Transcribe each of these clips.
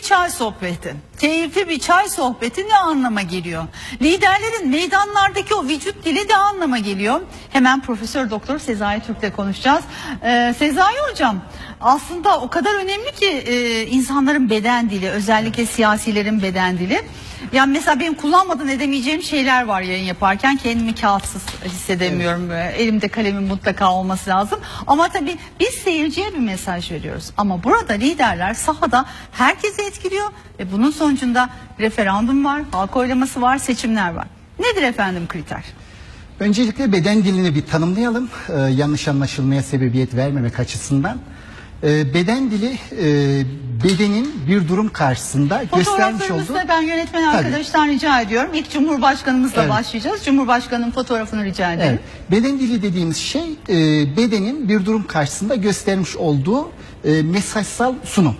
bir çay sohbeti. Keyifli bir çay sohbeti ne anlama geliyor? Liderlerin meydanlardaki o vücut dili ne anlama geliyor? Hemen Profesör Doktor Sezai Türk'le konuşacağız. Ee, Sezai Hocam aslında o kadar önemli ki e, insanların beden dili özellikle siyasilerin beden dili. Yani mesela benim kullanmadan edemeyeceğim şeyler var yayın yaparken kendimi kağıtsız hissedemiyorum. Ee, Elimde kalemin mutlaka olması lazım. Ama tabii biz seyirciye bir mesaj veriyoruz. Ama burada liderler sahada herkesi etkiliyor ve bunun sonucunda referandum var, halk oylaması var, seçimler var. Nedir efendim kriter? Öncelikle beden dilini bir tanımlayalım. Ee, yanlış anlaşılmaya sebebiyet vermemek açısından. Ee, beden dili e, bedenin bir durum karşısında göstermiş olduğu... ben yönetmen Tabii. arkadaştan rica ediyorum. İlk Cumhurbaşkanımızla Evet. başlayacağız. Cumhurbaşkanının fotoğrafını rica ederim. Evet. Beden dili dediğimiz şey e, bedenin bir durum karşısında göstermiş olduğu e, mesajsal sunum.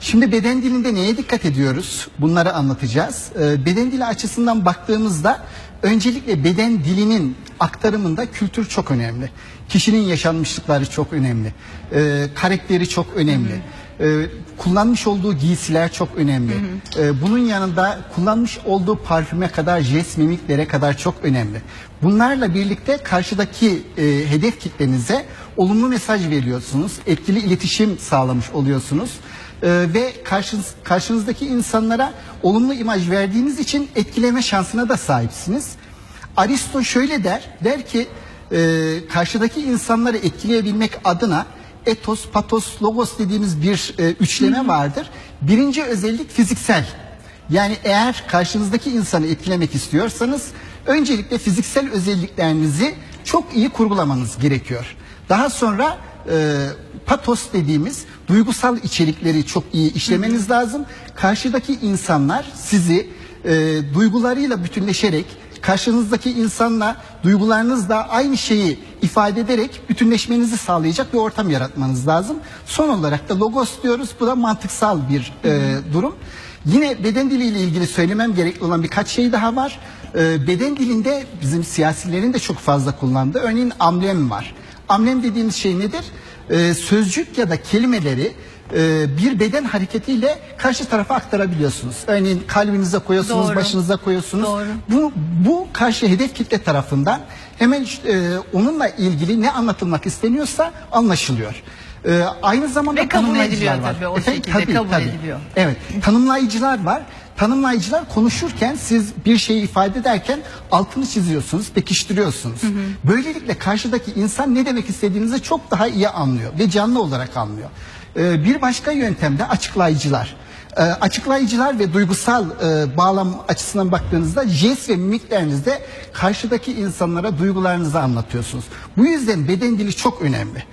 Şimdi beden dilinde neye dikkat ediyoruz? Bunları anlatacağız. E, beden dili açısından baktığımızda öncelikle beden dilinin aktarımında kültür çok önemli. Kişinin yaşanmışlıkları çok önemli. E, karakteri çok önemli. E, kullanmış olduğu giysiler çok önemli. E, bunun yanında kullanmış olduğu parfüme kadar, jest mimiklere kadar çok önemli. Bunlarla birlikte karşıdaki e, hedef kitlenize olumlu mesaj veriyorsunuz. Etkili iletişim sağlamış oluyorsunuz. E, ve karşınız, karşınızdaki insanlara olumlu imaj verdiğiniz için etkileme şansına da sahipsiniz. Aristo şöyle der, der ki e, karşıdaki insanları etkileyebilmek adına etos, patos, logos dediğimiz bir e, üçleme vardır. Birinci özellik fiziksel. Yani eğer karşınızdaki insanı etkilemek istiyorsanız öncelikle fiziksel özelliklerinizi çok iyi kurgulamanız gerekiyor. Daha sonra e, patos dediğimiz duygusal içerikleri çok iyi işlemeniz lazım. Karşıdaki insanlar sizi e, duygularıyla bütünleşerek karşınızdaki insanla duygularınızla aynı şeyi ifade ederek bütünleşmenizi sağlayacak bir ortam yaratmanız lazım. Son olarak da logos diyoruz. Bu da mantıksal bir e, durum. Yine beden diliyle ilgili söylemem gerekli olan birkaç şey daha var. E, beden dilinde bizim siyasilerin de çok fazla kullandığı örneğin amblem var. Amblem dediğimiz şey nedir? E, sözcük ya da kelimeleri e, bir beden hareketiyle karşı tarafa aktarabiliyorsunuz. Örneğin kalbinize koyuyorsunuz, Doğru. başınıza koyuyorsunuz. Doğru. Bu, bu karşı hedef kitle tarafından hemen e, onunla ilgili ne anlatılmak isteniyorsa anlaşılıyor. E, aynı zamanda Ve kabul tanımlayıcılar ediliyor var. tabii, o şekilde kabul ediliyor. Evet, tanımlayıcılar var. Tanımlayıcılar konuşurken siz bir şeyi ifade ederken altını çiziyorsunuz, pekiştiriyorsunuz. Böylelikle karşıdaki insan ne demek istediğinizi çok daha iyi anlıyor ve canlı olarak anlıyor. Ee, bir başka yöntem de açıklayıcılar. Ee, açıklayıcılar ve duygusal e, bağlam açısından baktığınızda jest ve mimiklerinizde karşıdaki insanlara duygularınızı anlatıyorsunuz. Bu yüzden beden dili çok önemli.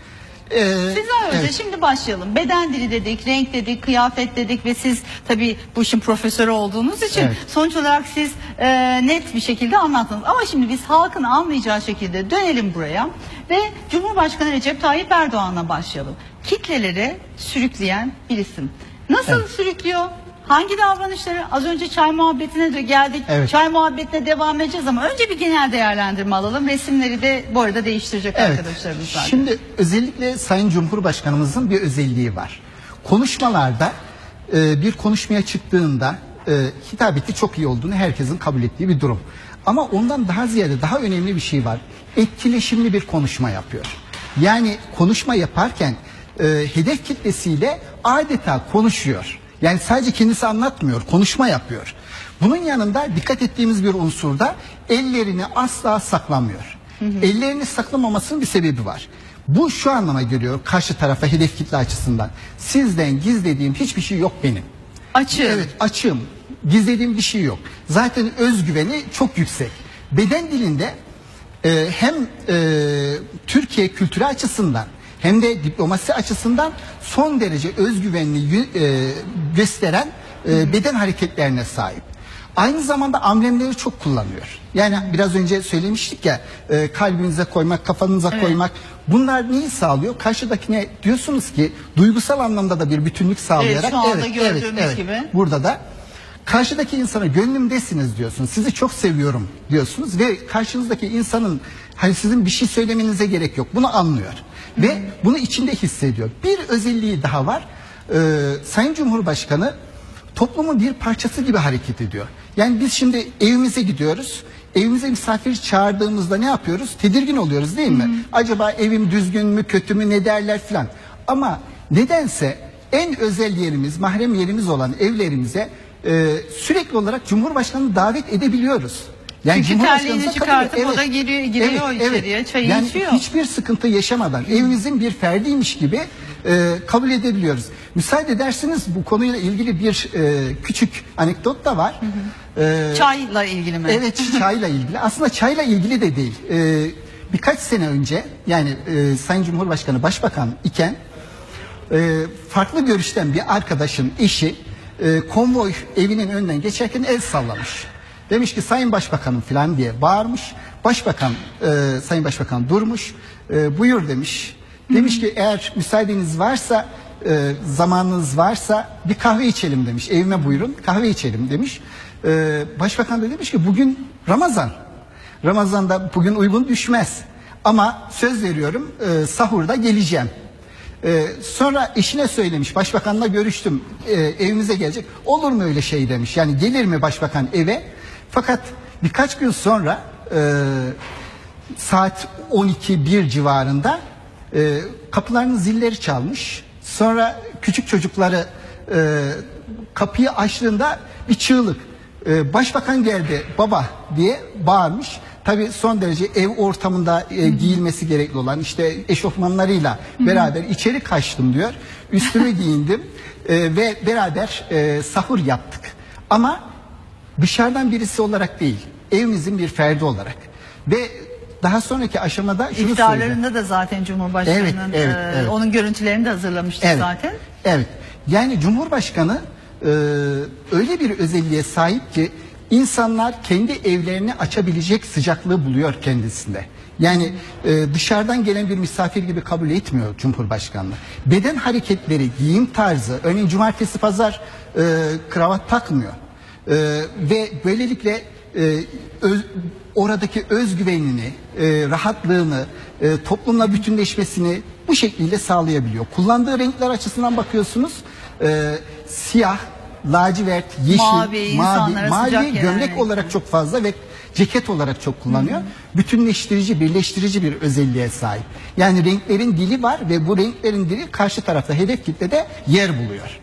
Ee, Sezai Hoca evet. şimdi başlayalım. Beden dili dedik, renk dedik, kıyafet dedik ve siz tabii bu işin profesörü olduğunuz için Evet. sonuç olarak siz e, net bir şekilde anlattınız. Ama şimdi biz halkın anlayacağı şekilde dönelim buraya ve Cumhurbaşkanı Recep Tayyip Erdoğan'la başlayalım. Kitleleri sürükleyen bir isim. Nasıl Evet. sürüklüyor? Hangi davranışları? Az önce çay muhabbetine de geldik. Evet. Çay muhabbetine devam edeceğiz ama önce bir genel değerlendirme alalım. Resimleri de bu arada değiştirecek arkadaşlarımız zaten. Şimdi özellikle Sayın Cumhurbaşkanımızın bir özelliği var. Konuşmalarda e, bir konuşmaya çıktığında e, hitabeti çok iyi olduğunu herkesin kabul ettiği bir durum. Ama ondan daha ziyade daha önemli bir şey var. Etkileşimli bir konuşma yapıyor. Yani konuşma yaparken e, hedef kitlesiyle adeta konuşuyor. Yani sadece kendisi anlatmıyor, konuşma yapıyor. Bunun yanında dikkat ettiğimiz bir unsurda ellerini asla saklamıyor. Ellerini saklamamasının bir sebebi var. Bu şu anlama geliyor karşı tarafa hedef kitle açısından. Sizden gizlediğim hiçbir şey yok benim. Açık. Evet açığım. Gizlediğim bir şey yok. Zaten özgüveni çok yüksek. Beden dilinde e, hem e, Türkiye kültürü açısından hem de diplomasi açısından son derece özgüvenli e, gösteren e, beden hareketlerine sahip. Aynı zamanda amblemleri çok kullanıyor. Yani biraz önce söylemiştik ya e, kalbinize koymak, kafanıza koymak. Bunlar neyi sağlıyor? Karşıdakine diyorsunuz ki duygusal anlamda da bir bütünlük sağlayarak. şu anda gördüğümüz gibi. Burada da karşıdaki insana gönlümdesiniz diyorsunuz. Sizi çok seviyorum diyorsunuz ve karşınızdaki insanın hani sizin bir şey söylemenize gerek yok. Bunu anlıyor ve bunu içinde hissediyor. Bir özelliği daha var. e, Sayın Cumhurbaşkanı toplumun bir parçası gibi hareket ediyor. Yani biz şimdi evimize gidiyoruz. Evimize misafir çağırdığımızda ne yapıyoruz? Tedirgin oluyoruz değil mi? Acaba evim düzgün mü, kötü mü, ne derler filan. Ama nedense en özel yerimiz, mahrem yerimiz olan evlerimize e, sürekli olarak Cumhurbaşkanı'nı davet edebiliyoruz. Çünkü Cumhurbaşkanımıza terliğini çıkartıp o da giriyor- giriyor içeriye, çayı yani içiyor. Hiçbir sıkıntı yaşamadan evimizin bir ferdiymiş gibi e, kabul edebiliyoruz. Müsaade ederseniz bu konuyla ilgili bir e, küçük anekdot da var. E, Çayla ilgili mi? Evet çayla ilgili. Aslında çayla ilgili de değil. Ee, birkaç sene önce yani e, Sayın Cumhurbaşkanı Başbakan iken e, farklı görüşten bir arkadaşın eşi e, konvoy evinin önünden geçerken el sallamış. Demiş ki Sayın Başbakanım falan diye bağırmış. Başbakan e, Sayın Başbakan durmuş. E, buyur demiş. Demiş ki eğer müsaadeniz varsa e, zamanınız varsa bir kahve içelim demiş. Evime buyurun kahve içelim demiş. E, Başbakan da demiş ki bugün Ramazan. Ramazan'da bugün uygun düşmez. Ama söz veriyorum e, sahurda geleceğim. E, sonra eşine söylemiş başbakanla görüştüm e, evimize gelecek. Olur mu öyle şey demiş. Yani gelir mi başbakan eve? Fakat birkaç gün sonra e, saat 12-1 civarında e, kapılarının zilleri çalmış. Sonra küçük çocukları e, kapıyı açtığında bir çığlık. E, başbakan geldi baba diye bağırmış. Tabi son derece ev ortamında e, giyilmesi gerekli olan işte eşofmanlarıyla beraber içeri kaçtım diyor. Üstümü giyindim e, ve beraber e, sahur yaptık. Ama dışarıdan birisi olarak değil, evimizin bir ferdi olarak. Ve daha sonraki aşamada şunu söyleyeceğim. İftarlarında da zaten Cumhurbaşkanı'nın Evet, evet, e, evet. onun görüntülerini de hazırlamıştı Evet. zaten. Evet. Yani Cumhurbaşkanı e, öyle bir özelliğe sahip ki insanlar kendi evlerini açabilecek sıcaklığı buluyor kendisinde. Yani e, dışarıdan gelen bir misafir gibi kabul etmiyor Cumhurbaşkanlığı. Beden hareketleri, giyim tarzı, örneğin cumartesi pazar e, kravat takmıyor. E, ve böylelikle e, öz- oradaki özgüvenini, e, rahatlığını, e, toplumla bütünleşmesini bu şekliyle sağlayabiliyor. Kullandığı renkler açısından bakıyorsunuz e, siyah, lacivert, yeşil, Mavi, mavi gelen gömlek renk. olarak çok fazla ve ceket olarak çok kullanıyor. Bütünleştirici, birleştirici bir özelliğe sahip. Yani renklerin dili var ve bu renklerin dili karşı tarafta hedef kitlede yer buluyor.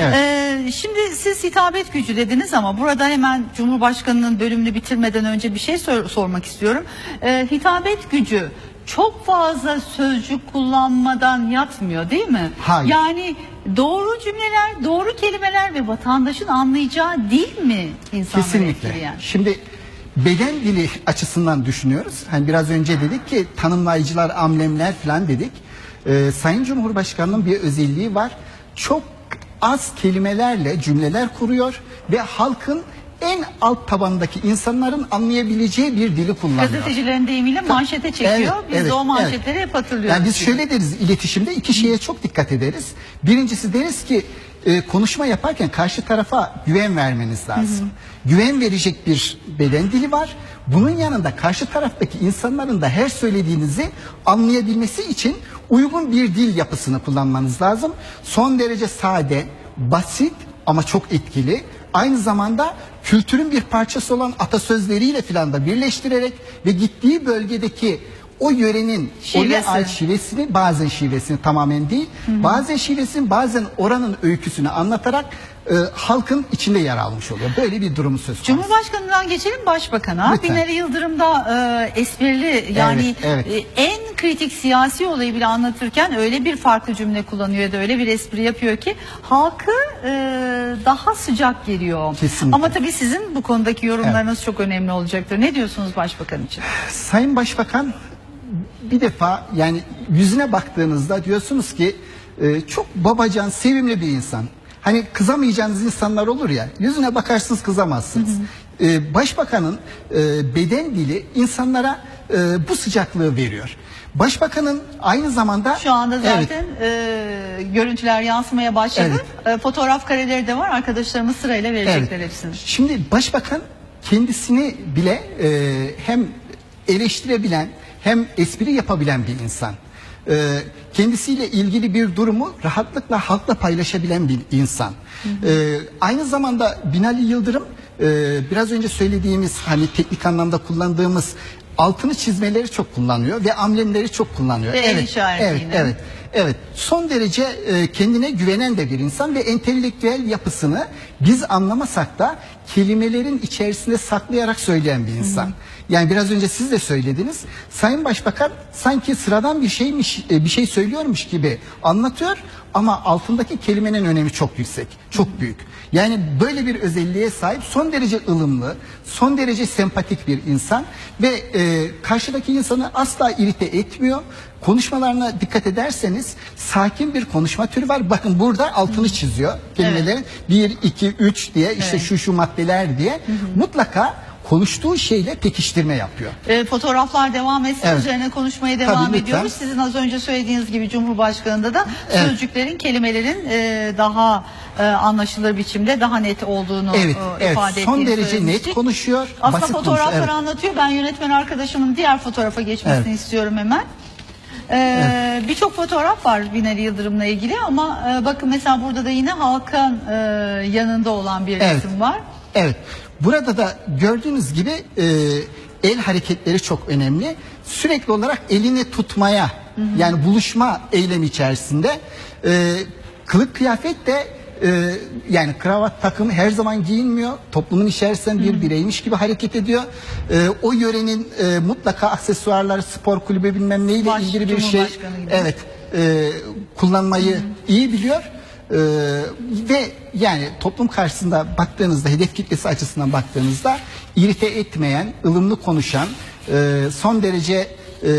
Evet. Ee, şimdi siz hitabet gücü dediniz ama burada hemen Cumhurbaşkanı'nın bölümünü bitirmeden önce bir şey sor- sormak istiyorum. Ee, hitabet gücü çok fazla sözcük kullanmadan yatmıyor değil mi? Hayır. Yani doğru cümleler, doğru kelimeler ve vatandaşın anlayacağı dil mi insanları Kesinlikle. etkileyen? Şimdi beden dili açısından düşünüyoruz. Hani biraz önce dedik ki tanımlayıcılar, amblemler falan dedik. Ee, Sayın Cumhurbaşkanı'nın bir özelliği var. Çok az kelimelerle cümleler kuruyor ve halkın en alt tabandaki insanların anlayabileceği bir dili kullanıyor. Gazetecilerin deyimiyle manşete çekiyor. Evet, Biz evet, de o evet. manşetleri hep hatırlıyoruz. Yani biz şöyle deriz iletişimde iki şeye çok dikkat ederiz. Birincisi deriz ki e, konuşma yaparken karşı tarafa güven vermeniz lazım. Güven verecek bir beden dili var. Bunun yanında karşı taraftaki insanların da her söylediğinizi anlayabilmesi için uygun bir dil yapısını kullanmanız lazım. Son derece sade, basit ama çok etkili. Aynı zamanda kültürün bir parçası olan atasözleriyle filan da birleştirerek ve gittiği bölgedeki o yörenin Şivesi. ait şivesini bazen şivesini tamamen değil bazen şivesini bazen oranın öyküsünü anlatarak e, halkın içinde yer almış oluyor. Böyle bir durum söz konusu. Cumhurbaşkanından geçelim başbakana. Lütfen. Binali Yıldırım da e, esprili yani evet. e, en kritik siyasi olayı bile anlatırken öyle bir farklı cümle kullanıyor ya da öyle bir espri yapıyor ki halkı e, daha sıcak geliyor. Kesinlikle. Ama tabii sizin bu konudaki yorumlarınız çok önemli olacaktır. Ne diyorsunuz başbakan için? Sayın Başbakan bir defa yani yüzüne baktığınızda diyorsunuz ki e, çok babacan, sevimli bir insan. Hani kızamayacağınız insanlar olur ya, yüzüne bakarsınız kızamazsınız. E, başbakanın e, beden dili insanlara e, bu sıcaklığı veriyor. Başbakanın aynı zamanda Şu anda Evet. zaten e, görüntüler yansımaya başladı. E, fotoğraf kareleri de var. Arkadaşlarımız sırayla verecekler hepsini. Şimdi başbakan kendisini bile e, hem eleştirebilen hem espri yapabilen bir insan. E, kendisiyle ilgili bir durumu rahatlıkla halkla paylaşabilen bir insan. E, aynı zamanda Binali Yıldırım e, biraz önce söylediğimiz hani teknik anlamda kullandığımız altını çizmeleri çok kullanıyor ve amblemleri çok kullanıyor. Ve el evet, işareti evet, yine. evet. Evet, son derece e, kendine güvenen de bir insan ve entelektüel yapısını biz anlamasak da kelimelerin içerisinde saklayarak söyleyen bir insan. Yani biraz önce siz de söylediniz. Sayın Başbakan sanki sıradan bir şeymiş, e, bir şey söylüyormuş gibi anlatıyor ama altındaki kelimenin önemi çok yüksek, çok büyük. Yani böyle bir özelliğe sahip son derece ılımlı, son derece sempatik bir insan ve e, karşıdaki insanı asla irite etmiyor. Konuşmalarına dikkat ederseniz sakin bir konuşma türü var. Bakın burada altını çiziyor kelimelerin. 1, 2, 3 diye işte şu şu maddeler diye. Mutlaka konuştuğu şeyle pekiştirme yapıyor. E, fotoğraflar devam etsin Evet. üzerine konuşmaya devam Tabii, lütfen. ediyoruz. Sizin az önce söylediğiniz gibi Cumhurbaşkanı'nda da Evet. sözcüklerin, kelimelerin e, daha e, anlaşılır biçimde daha net olduğunu Evet, e, evet. ifade Son ettiğini derece söylemiştik. net konuşuyor. Aslında basit fotoğrafları konuşuyor. Evet. anlatıyor. Ben yönetmen arkadaşımın diğer fotoğrafa geçmesini Evet. istiyorum hemen. Ee, Birçok fotoğraf var Binali Yıldırım'la ilgili ama e, bakın mesela burada da yine Hakan e, yanında olan bir Evet. resim var. Evet. Burada da gördüğünüz gibi e, el hareketleri çok önemli. Sürekli olarak elini tutmaya yani buluşma eylemi içerisinde e, kılık kıyafet de e, yani kravat takımı her zaman giyinmiyor. Toplumun içerisinde bir bireymiş gibi hareket ediyor. E, o yörenin e, mutlaka aksesuarları, spor kulübü bilmem neyle Baş- ilgili bir şey evet e, kullanmayı iyi biliyor. Ee, ve yani toplum karşısında baktığınızda hedef kitlesi açısından baktığınızda irite etmeyen, ılımlı konuşan, e, son derece e,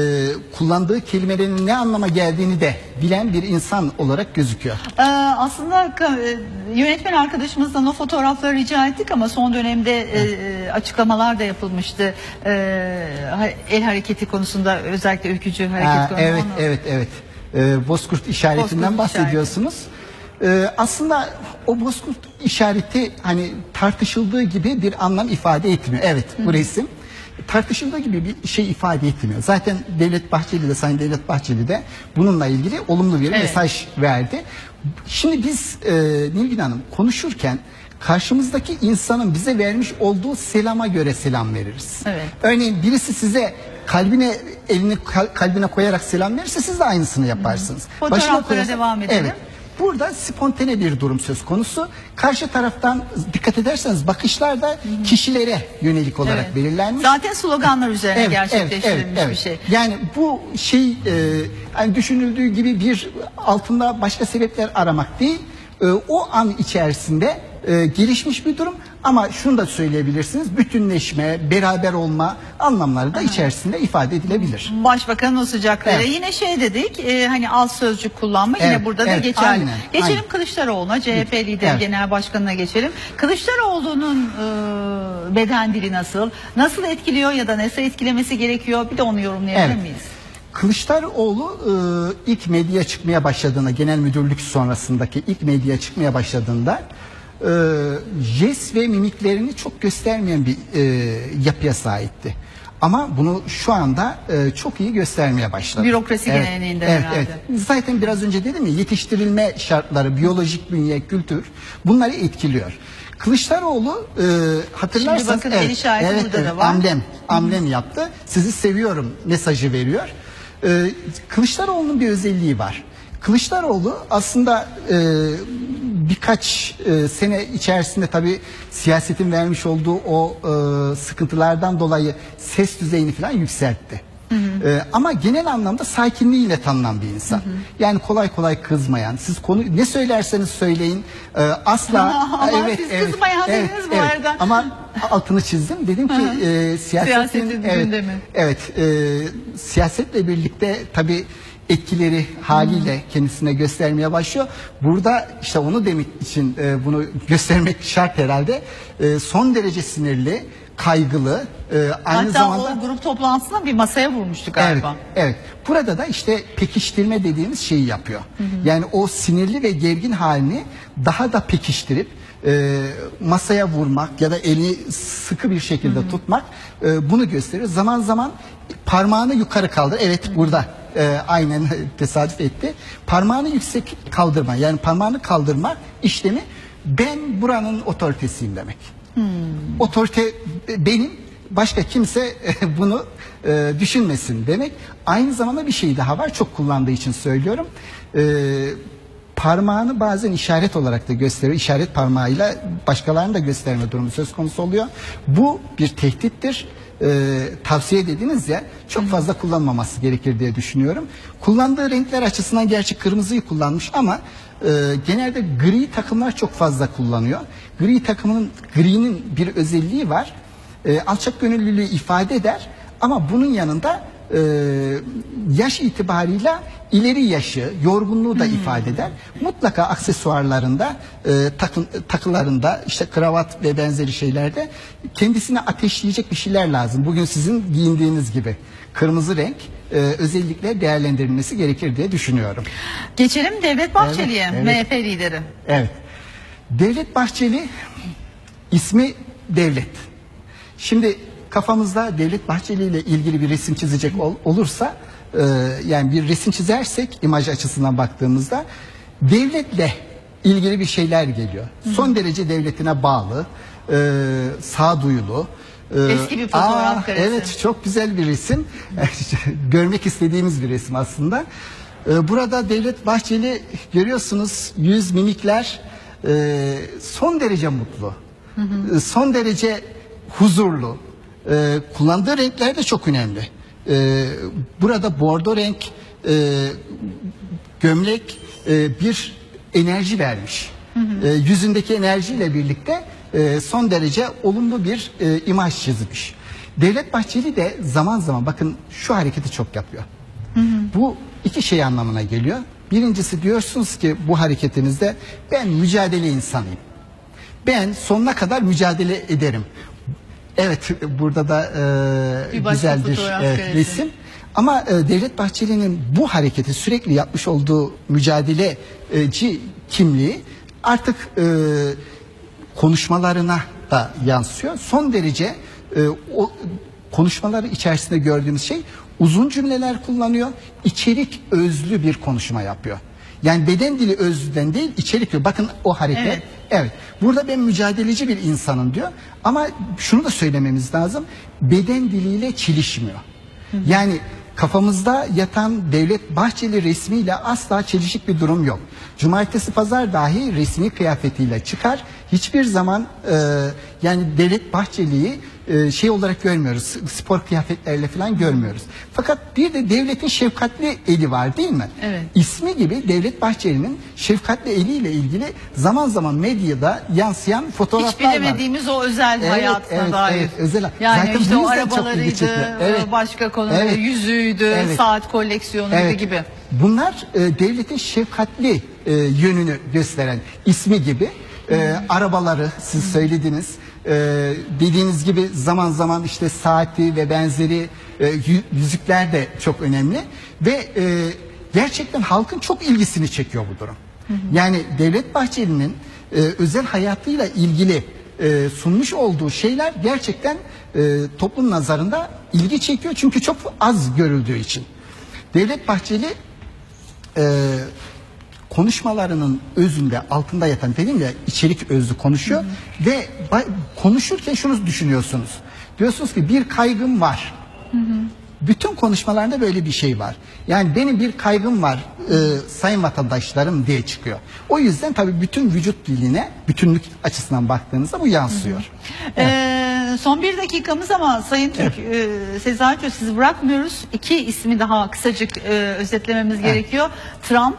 kullandığı kelimelerin ne anlama geldiğini de bilen bir insan olarak gözüküyor. Ee, aslında e, yönetmen arkadaşımızdan o fotoğrafları rica ettik ama son dönemde e, e, açıklamalar da yapılmıştı. Ha- el hareketi konusunda özellikle ülkücü hareket Ha, konusunda. evet, Onu- evet, evet. Ee, Bozkurt işaretinden Bozkurt bahsediyorsunuz. Ee, aslında o Bozkurt işareti hani tartışıldığı gibi bir anlam ifade etmiyor. Evet, bu resim tartışıldığı gibi bir şey ifade etmiyor. Zaten Devlet Bahçeli de Sayın Devlet Bahçeli de bununla ilgili olumlu bir Evet. mesaj verdi. Şimdi biz e, Nilgün Hanım konuşurken karşımızdaki insanın bize vermiş olduğu selama göre selam veririz. Evet. Örneğin birisi size kalbine elini kal- kalbine koyarak selam verirse siz de aynısını yaparsınız. Fotoğraflara koyarsa- devam edelim. Evet. Burada spontane bir durum söz konusu. Karşı taraftan dikkat ederseniz bakışlar da kişilere yönelik olarak Evet. belirlenmiş. Zaten sloganlar üzerine gerçekleştirilmiş bir şey. Yani bu şey e, hani düşünüldüğü gibi bir altında başka sebepler aramak değil. E, o an içerisinde e, gelişmiş bir durum ama şunu da söyleyebilirsiniz. Bütünleşme, beraber olma anlamları da içerisinde ifade edilebilir. Başbakanın o sıcakları. Evet. Yine şey dedik e, hani az sözcük kullanma yine Evet, burada da evet, geçerli. aynen, geçelim aynen. Kılıçdaroğlu'na CHP lideri Evet. genel başkanına geçelim. Kılıçdaroğlu'nun e, beden dili nasıl? Nasıl etkiliyor ya da nasıl etkilemesi gerekiyor? Bir de onu yorumlayabilir Evet. miyiz? Kılıçdaroğlu e, ilk medyaya çıkmaya başladığında, genel müdürlük sonrasındaki ilk medyaya çıkmaya başladığında jest ve mimiklerini çok göstermeyen bir e, yapıya sahipti. Ama bunu şu anda e, çok iyi göstermeye başladı. Bürokrasi geleneğinden evet, herhalde. Evet. Zaten biraz önce dedim ya yetiştirilme şartları, biyolojik bünye, kültür bunları etkiliyor. Kılıçdaroğlu e, hatırlarsanız bakın el işareti burada da var. amblem, amblem yaptı. Sizi seviyorum mesajı veriyor. Ee, Kılıçdaroğlu'nun bir özelliği var. Kılıçdaroğlu aslında e, birkaç e, sene içerisinde tabii siyasetin vermiş olduğu o e, sıkıntılardan dolayı ses düzeyini falan yükseltti. E, ama genel anlamda sakinliğiyle tanınan bir insan. Yani kolay kolay kızmayan, siz konu ne söylerseniz söyleyin e, asla Ama siz kızmayan dediniz bu arada. Ama altını çizdim. Dedim ki e, siyasetin, Siyasetin evet, gündemi. Evet, e, siyasetle birlikte tabii etkileri haliyle kendisine göstermeye başlıyor. Burada işte onu demek için e, bunu göstermek şart herhalde. E, son derece sinirli, kaygılı, e, aynı Hatta zamanda o grup toplantısında bir masaya vurmuştu galiba. Evet, evet. Burada da işte pekiştirme dediğimiz şeyi yapıyor. Yani o sinirli ve gergin halini daha da pekiştirip e, masaya vurmak ya da elini sıkı bir şekilde tutmak e, bunu gösteriyor. Zaman zaman parmağını yukarı kaldır. Evet burada e, aynen tesadüf etti. Parmağını yüksek kaldırma yani parmağını kaldırma işlemi ben buranın otoritesiyim demek. Otorite benim başka kimse bunu e, düşünmesin demek. Aynı zamanda bir şey daha var çok kullandığı için söylüyorum. E, parmağını bazen işaret olarak da gösteriyor. İşaret parmağıyla başkalarını da gösterme durumu söz konusu oluyor. Bu bir tehdittir. Ee, tavsiye dediniz ya çok fazla kullanmaması gerekir diye düşünüyorum. Kullandığı renkler açısından gerçi kırmızıyı kullanmış ama e, genelde gri takımlar çok fazla kullanıyor. Gri takımının gri'nin bir özelliği var. E, alçak gönüllülüğü ifade eder ama bunun yanında e, yaş itibarıyla ileri yaşı, yorgunluğu da ifade eder. Mutlaka aksesuarlarında, e, takın, takılarında, işte kravat ve benzeri şeylerde kendisine ateşleyecek bir şeyler lazım. Bugün sizin giyindiğiniz gibi kırmızı renk e, özellikle değerlendirilmesi gerekir diye düşünüyorum. Geçelim Devlet Bahçeli'ye, Evet, evet. MHP lideri. Evet. Devlet Bahçeli ismi Devlet. Şimdi kafamızda Devlet Bahçeli ile ilgili bir resim çizecek ol- olursa e, yani bir resim çizersek imaj açısından baktığımızda devletle ilgili bir şeyler geliyor. Son derece devletine bağlı, e, sağduyulu. e, Eski bir fotoğraf aa, karesi. Evet çok güzel bir resim. Görmek istediğimiz bir resim aslında. Ee, Burada Devlet Bahçeli görüyorsunuz yüz mimikler e, son derece mutlu. E, Son derece huzurlu. E, Kullandığı renkler de çok önemli. E, Burada bordo renk e, gömlek e, bir enerji vermiş. E, yüzündeki enerjiyle birlikte e, son derece olumlu bir e, imaj çizmiş. Devlet Bahçeli de zaman zaman bakın şu hareketi çok yapıyor. Bu iki şey anlamına geliyor. Birincisi diyorsunuz ki bu hareketinizde ben mücadele insanıyım. Ben sonuna kadar mücadele ederim. Evet burada da e, Bir başka güzel bir fotoğraf karesi. resim. Ama e, Devlet Bahçeli'nin bu hareketi sürekli yapmış olduğu mücadeleci kimliği artık e, konuşmalarına da yansıyor. Son derece e, o konuşmaları içerisinde gördüğümüz şey uzun cümleler kullanıyor. İçerik özlü bir konuşma yapıyor. Yani beden dili özlüden değil içerik diyor. Bakın o hareket. Evet. Evet. Burada ben mücadeleci bir insanım diyor. Ama şunu da söylememiz lazım. Beden diliyle çelişmiyor. Yani kafamızda yatan Devlet Bahçeli resmiyle asla çelişik bir durum yok. Cumartesi pazar dahi resmi kıyafetiyle çıkar. Hiçbir zaman e, yani Devlet Bahçeli'yi e, şey olarak görmüyoruz. Spor kıyafetlerle falan görmüyoruz. Fakat bir de devletin şefkatli eli var değil mi? Evet. İsmi gibi Devlet Bahçeli'nin şefkatli eliyle ilgili zaman zaman medyada yansıyan Hiç fotoğraflar var. bilemediğimiz o özel Evet, hayatına evet, dair. evet, özel- Yani Zaten işte o arabalarıydı. Evet. başka konu, Evet. yüzüğüydü, Evet. saat koleksiyonuydu Evet. gibi. Bunlar e, devletin şefkatli e, yönünü gösteren ismi gibi e, arabaları siz söylediniz. E, dediğiniz gibi zaman zaman işte saati ve benzeri e, yü- yüzükler de çok önemli ve e, gerçekten halkın çok ilgisini çekiyor bu durum. Yani Devlet Bahçeli'nin e, özel hayatıyla ilgili e, sunmuş olduğu şeyler gerçekten e, toplum nazarında ilgi çekiyor çünkü çok az görüldüğü için. Devlet Bahçeli e, konuşmalarının özünde altında yatan dedim ya içerik özlü konuşuyor ve ba- konuşurken şunu düşünüyorsunuz. Diyorsunuz ki bir kaygım var. Bütün konuşmalarında böyle bir şey var. Yani benim bir kaygım var e, sayın vatandaşlarım diye çıkıyor. O yüzden tabii bütün vücut diline bütünlük açısından baktığınızda bu yansıyor. Ee, son bir dakikamız ama Sayın Türk, e, Sezai Çöz sizi bırakmıyoruz. İki ismi daha kısacık e, özetlememiz gerekiyor. Trump,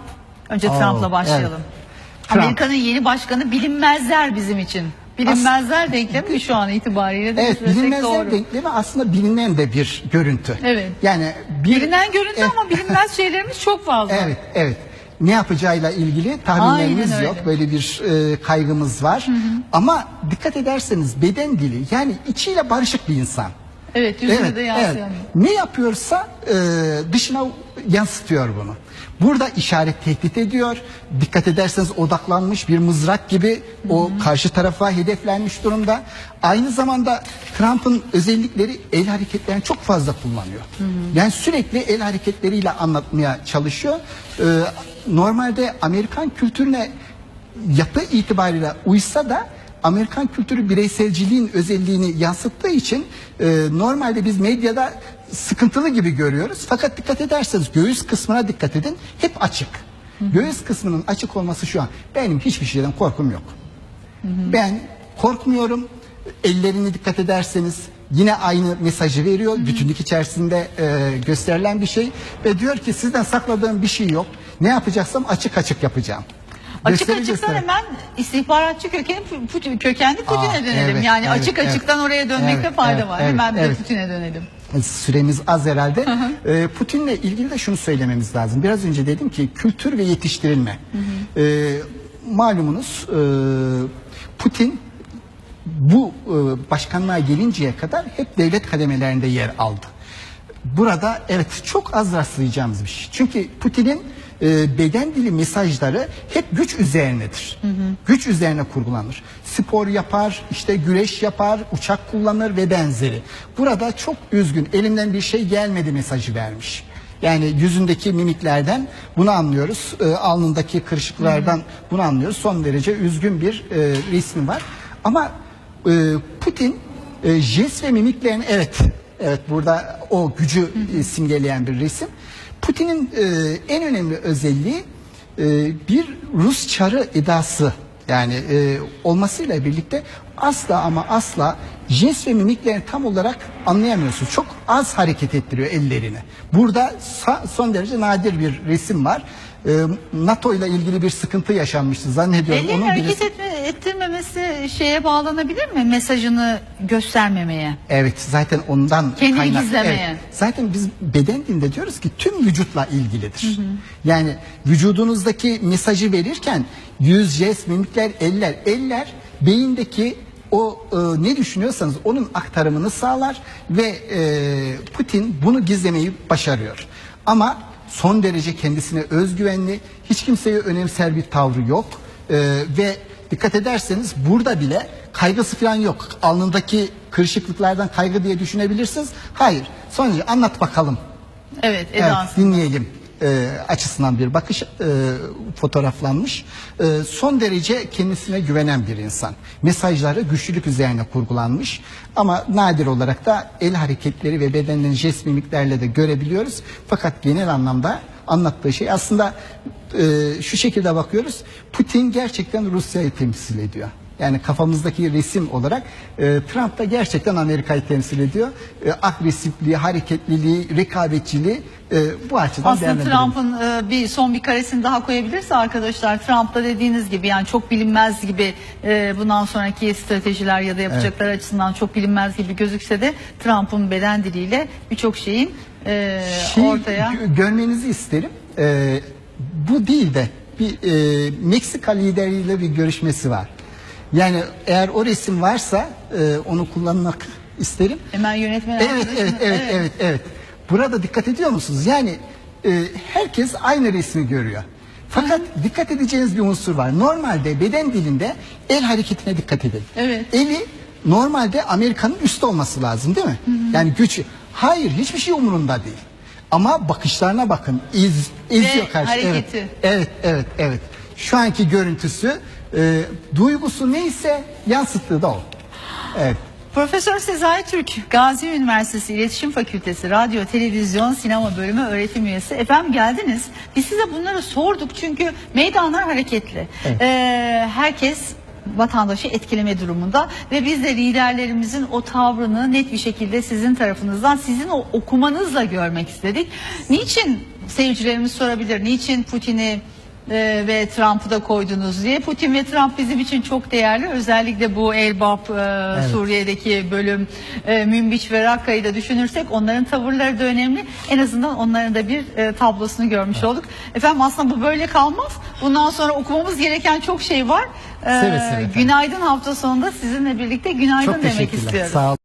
önce Oo, Trump'la başlayalım. evet. Trump. Amerika'nın yeni başkanı bilinmezler bizim için. Bilinmezler denklemi mi şu an itibariyle de Evet bilinmezler doğru. denklemi aslında bilinen de bir görüntü. Evet. Yani bir, Bilinen görüntü Evet. ama bilinmez şeylerimiz çok fazla. Evet, evet. Ne yapacağıyla ilgili tahminlerimiz Aynen öyle. yok. Böyle bir e, kaygımız var. Ama dikkat ederseniz beden dili yani içiyle barışık bir insan. Evet, yüzüne de yansıyan. Ne yapıyorsa e, dışına yansıtıyor bunu. Burada işaret tehdit ediyor. Dikkat ederseniz odaklanmış bir mızrak gibi o karşı tarafa hedeflenmiş durumda. Aynı zamanda Trump'ın özellikleri el hareketlerini çok fazla kullanıyor. Yani sürekli el hareketleriyle anlatmaya çalışıyor. Ee, normalde Amerikan kültürüne yapı itibariyle uysa da Amerikan kültürü bireyselciliğin özelliğini yansıttığı için e, normalde biz medyada sıkıntılı gibi görüyoruz. Fakat dikkat ederseniz göğüs kısmına dikkat edin hep açık. Göğüs kısmının açık olması şu an benim hiçbir şeyden korkum yok. Ben korkmuyorum. Ellerini dikkat ederseniz yine aynı mesajı veriyor. Bütünlük içerisinde e, gösterilen bir şey ve diyor ki sizden sakladığım bir şey yok. Ne yapacaksam açık açık yapacağım. Açık açıktan hemen istihbaratçı kökeni Putin, kökenli Putin'e Aa, dönelim. evet, yani evet, açık evet. açıktan oraya dönmekte Evet, fayda evet, var. evet, hemen bir de evet. Putin'e dönelim. Süremiz az herhalde. Ee, Putin'le ilgili de şunu söylememiz lazım. Biraz önce dedim ki kültür ve yetiştirilme. Ee, malumunuz e, Putin bu e, başkanlığa gelinceye kadar hep devlet kademelerinde yer aldı. Burada evet çok az rastlayacağımız bir şey. Çünkü Putin'in e, beden dili mesajları hep güç üzerinedir. Güç üzerine kurgulanır. Spor yapar, işte güreş yapar, uçak kullanır ve benzeri. Burada çok üzgün, elimden bir şey gelmedi mesajı vermiş. Yani yüzündeki mimiklerden bunu anlıyoruz. E, alnındaki kırışıklardan bunu anlıyoruz. Son derece üzgün bir e, resmi var. Ama e, Putin e, jest ve mimiklerini evet evet burada o gücü e, simgeleyen bir resim. Putin'in e, en önemli özelliği e, bir Rus çarı edası yani e, olmasıyla birlikte asla ama asla jest ve mimiklerini tam olarak anlayamıyorsunuz. Çok az hareket ettiriyor ellerini. Burada son derece nadir bir resim var. E, NATO ile ilgili bir sıkıntı yaşanmıştı zannediyorum. Onun hareket birisi- etme, ettirmemesi şeye bağlanabilir mi? Mesajını göstermemeye. Evet zaten ondan Kendini kaynak- gizlemeye. Evet. Zaten biz beden dilinde diyoruz ki tüm vücutla ilgilidir. Yani vücudunuzdaki mesajı verirken yüz, jest, mimikler, eller, eller beyindeki o e, ne düşünüyorsanız onun aktarımını sağlar ve e, Putin bunu gizlemeyi başarıyor. Ama son derece kendisine özgüvenli, hiç kimseye önemser bir tavrı yok E, ve dikkat ederseniz burada bile kaygısı falan yok. Alnındaki kırışıklıklardan kaygı diye düşünebilirsiniz. Hayır. Sonucu anlat bakalım. Evet, Evet, edası. dinleyelim e, açısından bir bakış e, fotoğraflanmış. E, son derece kendisine güvenen bir insan. Mesajları güçlülük üzerine kurgulanmış. Ama nadir olarak da el hareketleri ve bedenin jest mimiklerle de görebiliyoruz. Fakat genel anlamda anlattığı şey aslında e, şu şekilde bakıyoruz. Putin gerçekten Rusya'yı temsil ediyor. Yani kafamızdaki resim olarak e, Trump da gerçekten Amerika'yı temsil ediyor. E, agresifliği, hareketliliği, rekabetçiliği e, bu açıdan Aslında. Trump'ın e, bir son bir karesini daha koyabilirse arkadaşlar Trump da dediğiniz gibi yani çok bilinmez gibi e, bundan sonraki stratejiler ya da yapacaklar açısından çok bilinmez gibi gözükse de Trump'ın beden diliyle birçok şeyin e, Şey ortaya gö- görmenizi isterim. E, bu değil de bir e, Meksika lideriyle bir görüşmesi var. Yani eğer o resim varsa e, onu kullanmak isterim. hemen yönetmen Evet, evet, evet, evet, evet. Burada dikkat ediyor musunuz? Yani e, herkes aynı resmi görüyor. Fakat dikkat edeceğiniz bir unsur var. Normalde beden dilinde el hareketine dikkat edin. Evet. Eli normalde Amerika'nın üstte olması lazım değil mi? Yani güç. Hayır, hiçbir şey umurunda değil. Ama bakışlarına bakın. İz, eziyor karşı. hareketi. Evet, evet, evet, evet. Şu anki görüntüsü, e, duygusu neyse yansıttığı da o. Evet. Profesör Sezai Türk, Gazi Üniversitesi İletişim Fakültesi Radyo, Televizyon, Sinema Bölümü öğretim üyesi. Efendim geldiniz. Biz size bunları sorduk çünkü meydanlar hareketli. Ee, herkes vatandaşı etkileme durumunda ve biz de liderlerimizin o tavrını net bir şekilde sizin tarafınızdan sizin o okumanızla görmek istedik. Niçin seyircilerimiz sorabilir? Niçin Putin'i e, ve Trump'ı da koydunuz diye. Putin ve Trump bizim için çok değerli. Özellikle bu Elbap e, Suriye'deki bölüm e, Münbiç ve Rakka'yı da düşünürsek onların tavırları da önemli. En azından onların da bir e, tablosunu görmüş olduk. Efendim aslında bu böyle kalmaz. Bundan sonra okumamız gereken çok şey var. E, Seve seve günaydın hafta sonunda sizinle birlikte günaydın Çok demek istiyorum. Sağ olun.